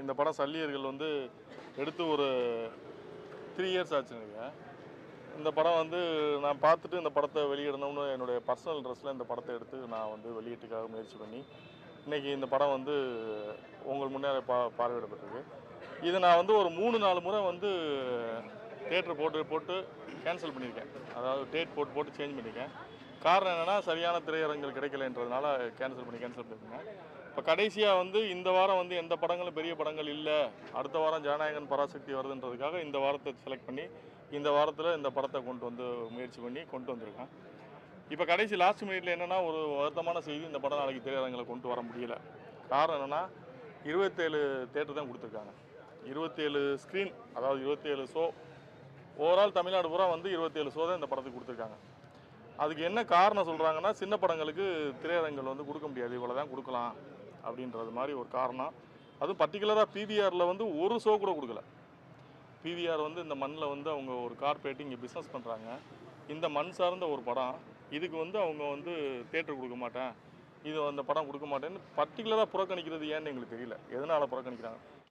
இந்த படம் சல்லியர்கள் வந்து எடுத்து ஒரு த்ரீ இயர்ஸ் ஆச்சுங்க. இந்த படம் வந்து நான் பார்த்துட்டு இந்த படத்தை வெளியிடணும்னு என்னுடைய பர்சனல் ட்ரெஸ்ஸில் இந்த படத்தை எடுத்து நான் வந்து வெளியீட்டுக்காக முயற்சி பண்ணி இன்றைக்கி இந்த படம் வந்து உங்கள் முன்னே பா பார்வையிடப்பட்டிருக்கு. இது நான் வந்து ஒரு மூணு நாலு முறை வந்து தேட்டர் போட்டு போட்டு கேன்சல் பண்ணியிருக்கேன். அதாவது டேட் போட்டு போட்டு சேஞ்ச் பண்ணியிருக்கேன். காரணம் என்னென்னா சரியான திரையரங்கள் கிடைக்கலன்றதுனால கேன்சல் பண்ணி கேன்சல் பண்ணியிருக்கேன் இப்போ கடைசியாக வந்து இந்த வாரம் வந்து எந்த படங்களும் பெரிய படங்கள் இல்லை. அடுத்த வாரம் ஜனநாயகன் பராசக்தி வருதுன்றதுக்காக இந்த வாரத்தை செலக்ட் பண்ணி இந்த வாரத்தில் இந்த படத்தை கொண்டு வந்து முயற்சி பண்ணி கொண்டு வந்திருக்கேன் இப்போ கடைசி லாஸ்ட் மினிட்ல என்னென்னா ஒரு வருத்தமான செய்தி இந்த படம் நாளைக்கு திரையரங்களை கொண்டு வர முடியல. காரணம் என்னென்னா இருபத்தேழு தேட்டர் தான் கொடுத்துருக்காங்க. இருபத்தேழு ஸ்க்ரீன் அதாவது இருபத்தேழு ஷோ ஓவரால் தமிழ்நாடு பூரா வந்து இருபத்தேழு ஷோ தான் இந்த படத்துக்கு கொடுத்துருக்காங்க. அதுக்கு என்ன காரணம் சொல்கிறாங்கன்னா சின்ன படங்களுக்கு திரையரங்குகள் வந்து கொடுக்க முடியாது. இவ்வளோ தான் கொடுக்கலாம் அப்படின்றது மாதிரி ஒரு காரணம். அதுவும் பர்டிகுலராக பிவிஆரில் வந்து ஒரு ஷோ கூட கொடுக்கல. பிவிஆர் வந்து இந்த மண்ணில் வந்து அவங்க ஒரு கார்பரேட் இங்கே பிஸ்னஸ் பண்ணுறாங்க இந்த மண் சார்ந்த ஒரு படம். இதுக்கு வந்து அவங்க வந்து தேட்டர் கொடுக்க மாட்டேன். இது அந்த படம் கொடுக்க மாட்டேன்னு பர்டிகுலராக புறக்கணிக்கிறது ஏன்னு எங்களுக்கு தெரியல. எதனால் புறக்கணிக்கிறாங்க?